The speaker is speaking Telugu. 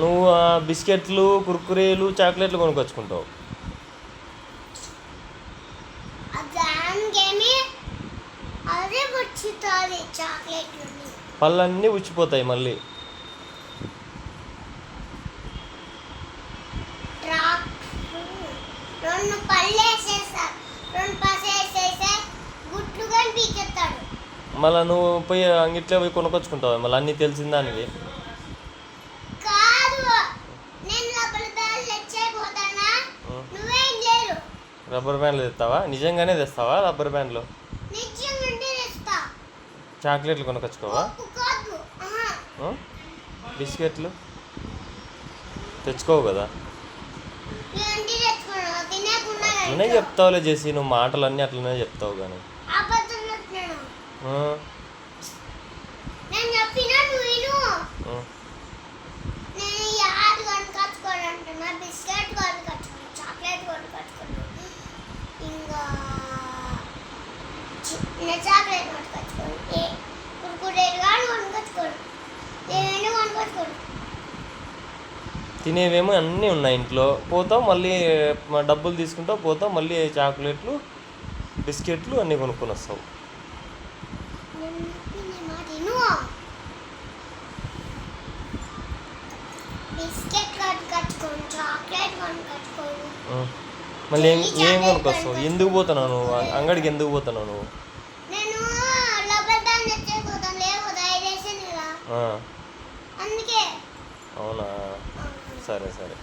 నువ్వు బిస్కెట్లు కుర్కురేలు చాక్లెట్లు కొనుక్కొచ్చుకుంటావు. పళ్ళన్నీ ఉచ్చిపోతాయి మళ్ళీ. రెండు పళ్ళు వేసేస్తారు. మళ్ళీ నువ్వు పోయి అంగిట్లో పోయి కొనుక్కొచ్చుకుంటావు? మళ్ళీ అన్నీ తెలిసిన దానికి రబ్బర్ బ్యాండ్లు తెస్తావా? నిజంగానే తెస్తావా రబ్బర్ బ్యాండ్లు? చాక్లెట్లు. ఆ? బిస్కెట్లు? తెచ్చుకోవు కదా. అట్లనే చెప్తావులే చేసి నువ్వు మాటలన్నీ అట్లనే చెప్తావు కానీ నేను చెప్పినా నువ్వు విను. ఆ. నేను ఈ ఆరు కొనుకొచ్చుకోవాలంటున్నా బిస్కెట్ కొనుకొచ్చుకున్నాను చాక్లెట్ కొనుకొచ్చుకున్నాను ఇంకా చిన్న చాక్లెట్ కొనుకొచ్చుకోను ఏ కురుకురేలు కానీ కొనుకొచ్చుకోను ఏమైనా కొనుకొచ్చుకోను తినేవేమో అన్నీ ఉన్నాయి ఇంట్లో. పోతావు మళ్ళీ డబ్బులు తీసుకుంటావు పోతావు మళ్ళీ చాక్లెట్లు బిస్కెట్లు అన్నీ కొనుక్కొని వస్తావు నేను చెప్పిన మాట విను బిస్కెట్ కొనుకొచ్చుకోను చాక్లెట్ కొనుకొచ్చుకోను ఆ. మళ్ళీ ఏం ఏం కొనుక్కొస్తావు ఎందుకు పోతున్నావు నువ్వు? అంగడికి ఎందుకు పోతున్నావు నువ్వు? అవునా? సరే సరే.